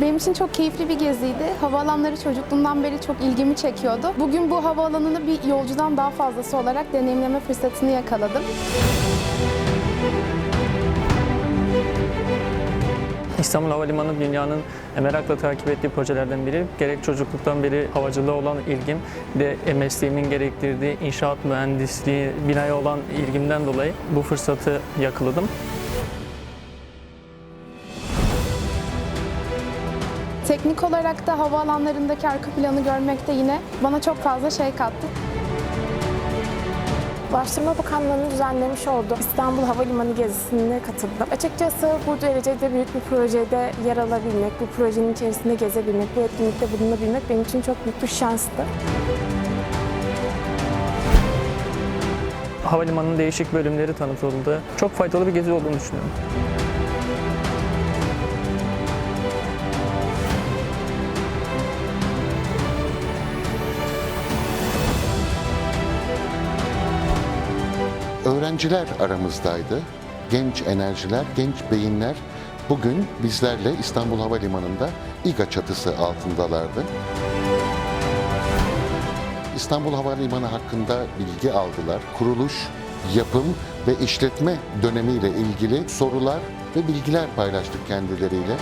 Benim için çok keyifli bir geziydi. Havaalanları çocukluğumdan beri çok ilgimi çekiyordu. Bugün bu havaalanını bir yolcudan daha fazlası olarak deneyimleme fırsatını yakaladım. İstanbul Havalimanı dünyanın merakla takip ettiği projelerden biri. Gerek çocukluktan beri havacılığa olan ilgim de mesleğimin gerektirdiği inşaat mühendisliği, binaya olan ilgimden dolayı bu fırsatı yakaladım. Teknik olarak da havaalanlarındaki arka planı görmek de yine bana çok fazla şey kattı. Ulaştırma Bakanlığı'nın düzenlemiş olduğu İstanbul Havalimanı gezisine katıldım. Açıkçası bu derecede büyük bir projede yer alabilmek, bu projenin içerisinde gezebilmek, bu etkinlikte bulunabilmek benim için çok büyük bir şanstı. Havalimanının değişik bölümleri tanıtıldı. Çok faydalı bir gezi olduğunu düşünüyorum. Öğrenciler aramızdaydı. Genç enerjiler, genç beyinler bugün bizlerle İstanbul Havalimanı'nda İGA çatısı altındalardı. İstanbul Havalimanı hakkında bilgi aldılar. Kuruluş, yapım ve işletme dönemiyle ilgili sorular ve bilgiler paylaştık kendileriyle.